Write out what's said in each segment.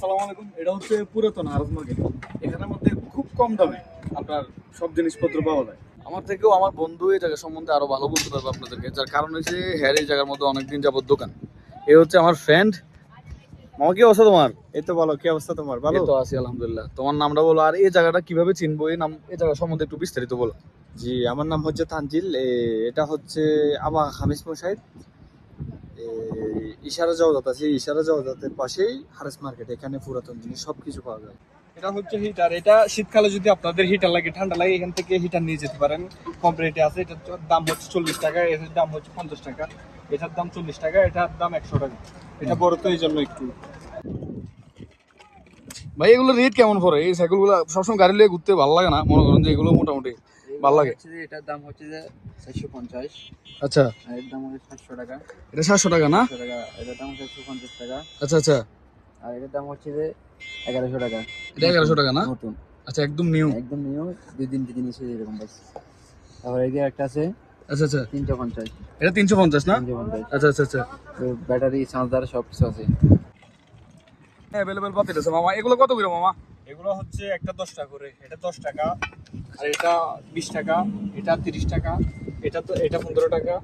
আসসালামু আলাইকুম। এটা হচ্ছে পুরাতন আরব মার্কেট এখানের মধ্যে খুব কম দামে আপনার সব জিনিসপত্র পাওয়া যায়। আমার থেকেও আমার বন্ধু এই জায়গা সম্বন্ধে আরও ভালো বলতে পারবে আপনাদেরকে। যার কারণ হচ্ছে হ্যার এই জায়গার মধ্যে অনেকদিন যাবত দোকান। এ হচ্ছে আমার ফ্রেন্ড মামা কি অবস্থা তোমার? এই তো বলো কি অবস্থা তোমার? ভালো? তো আছি আলহামদুলিল্লাহ। তোমার নামটা বলো আর এই জায়গাটা কীভাবে চিনবো? এই নাম এই জায়গা সম্বন্ধে একটু বিস্তারিত বলো। জি আমার নাম হচ্ছে তানজিল। এ, এটা হচ্ছে আবা হামিস মশাইদ এ, ইশারা জওদাত আছে। ইশারা জওদাতের পাশেই হারেস মার্কেট এখানে পুরাতন জিনিস সবকিছু পাওয়া যায়। এটা হচ্ছে হিটার এটা শীতকালে যদি আপনাদের হিটার লাগে ঠান্ডা লাগে এখান থেকে হিটার নিয়ে যেতে পারেন। কম রেটে আছে। এটার দাম হচ্ছে চল্লিশ টাকা এটার দাম হচ্ছে পঞ্চাশ টাকা। এটার দাম চল্লিশ টাকা এটার দাম একশো টাকা। এটা বড় তো এই জন্য একটু। ভাই এগুলো রেট কেমন পড়ে? এই সাইকেলগুলো সবসময় গাড়ি লিয়ে ঘুরতে ভালো লাগে না। মনে করেন যে এগুলো মোটামুটি ভালো লাগে? এটার দাম হচ্ছে যে চারশো পঞ্চাশ। আচ্ছা। এর দাম হচ্ছে সাতশো টাকা। এটা সাতশো টাকা না? টাকা। এটার দাম হচ্ছে একশো পঞ্চাশ টাকা। আচ্ছা আচ্ছা। আর এটার দাম হচ্ছে যে এগারোশো টাকা। এটা এগারোশো টাকা না? নতুন। আচ্ছা একদম নিউ। একদম নিউ। দুই দিন তিন দিন এসে এরকম বাস তারপর এই যে একটা আছে। আচ্ছা আচ্ছা। তিনশো পঞ্চাশ। এটা তিনশো পঞ্চাশ না? আচ্ছা আচ্ছা আচ্ছা। ব্যাটারি চার্জার সব কিছু আছে। অ্যাভেলেবেল পাতি আছে মামা। এগুলো কত করে মামা? এগুলো হচ্ছে একটা দশ টাকা করে। এটা দশ টাকা আর এটা বিশ টাকা এটা তিরিশ টাকা এটা তো এটা পনেরো টাকা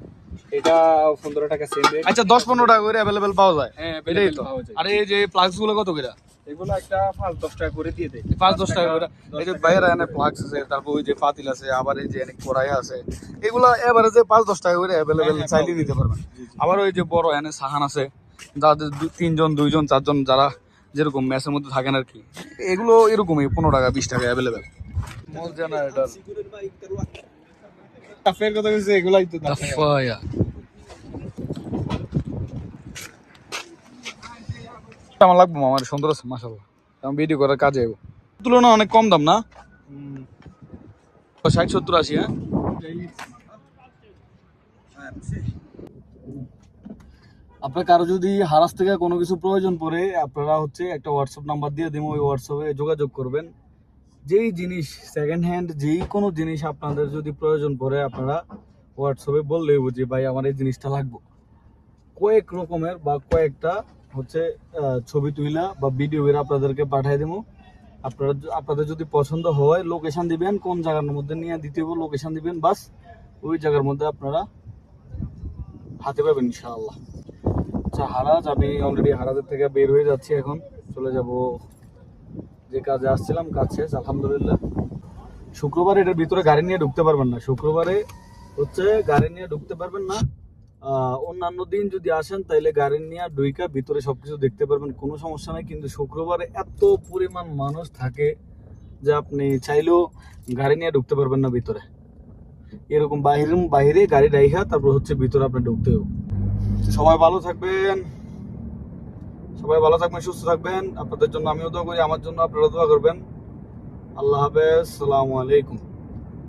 এটা পনেরো টাকা সেম রেট আচ্ছা দশ পনেরো টাকা করে অ্যাভেলেবেল পাওয়া যায়। হ্যাঁ এটাই তো। আর এই যে প্লাগসগুলো কত করে? এগুলো একটা পাঁচ দশ টাকা করে দিয়ে দেয়। পাঁচ দশ টাকা করে। এই যে বাইরে এনে প্লাগস আছে তারপর ওই যে পাতিল আছে আবার এই যে অনেক কড়াই আছে এগুলো এবারে পাঁচ দশ টাকা করে অ্যাভেলেবেল হ্যাঁ, চাইলে পাওয়া নিতে পারবেন। আবার ওই যে বড় এনে সাহান আছে যাদের তিনজন দুইজন চারজন যারা যেরকম ম্যাচের মধ্যে থাকেন আর কি এগুলো এরকমই পনেরো টাকা বিশ টাকা অ্যাভেলেবেল মোল জেনারেটর কাফের কথা বলছে এগুলাই তো দাম আমার লাগবো আমার সুন্দর আছে মাসাল্লাহ আমি ভিডিও করার কাজে যাব তুলনা অনেক কম দাম না? ষাট সত্তর আশি হ্যাঁ? আপনার কারও যদি হারাস থেকে কোনো কিছু প্রয়োজন পড়ে, আপনারা হচ্ছে একটা হোয়াটসঅ্যাপ নাম্বার দিয়ে দিব ওই হোয়াটসঅ্যাপে যোগাযোগ করবেন। যেই জিনিস সেকেন্ড হ্যান্ড যেই কোনো জিনিস আপনাদের যদি প্রয়োজন পড়ে, আপনারা হোয়াটসঅ্যাপে বললেই বুঝি, ভাই, আমার এই জিনিসটা লাগবে। কয়েক রকমের বা কয়েকটা হচ্ছে ছবি তুইলা বা ভিডিও এর আপনাদেরকে পাঠিয়ে দেবো আপনারা আপনাদের যদি পছন্দ হয় লোকেশন দিবেন, কোন জায়গার মধ্যে নিয়ে দিতে হবে লোকেশন দিবেন, বাস ওই জায়গার মধ্যে আপনারা হাতে পাবেন, ইনশাআল্লাহ। আচ্ছা হারাজ, আমি অলরেডি হারাজের থেকে বের হয়ে যাচ্ছি এখন। চলে যাব যে কাজে আসছিলাম, কাজ শেষ, আলহামদুলিল্লাহ। শুক্রবার এটার ভিতরে গাড়ি নিয়ে ঢুকতে পারবেন না। শুক্রবারে হচ্ছে গাড়ি নিয়ে ঢুকতে পারবেন না। অন্যান্য দিন যদি আসেন, তাইলে গাড়ি নিয়ে ঢুইকা ভিতরে সবকিছু দেখতে পারবেন, কোনো সমস্যা নাই। কিন্তু শুক্রবারে এত পরিমাণ মানুষ থাকে যে আপনি চাইলেও গাড়ি নিয়ে ঢুকতে পারবেন না ভিতরে। এরকম বাইরে বাইরে গাড়ি রাইখা, তারপর হচ্ছে ভিতরে আপনি ঢুকতে হবে। সবাই ভালো থাকবেন। সবাই ভালো থাকবেন, সুস্থ থাকবেন। আপনাদের জন্য আমিও দোয়া করি, আমার জন্য আপনারা দোয়া করবেন। আল্লাহ হাফেজ, সালামু আলাইকুম।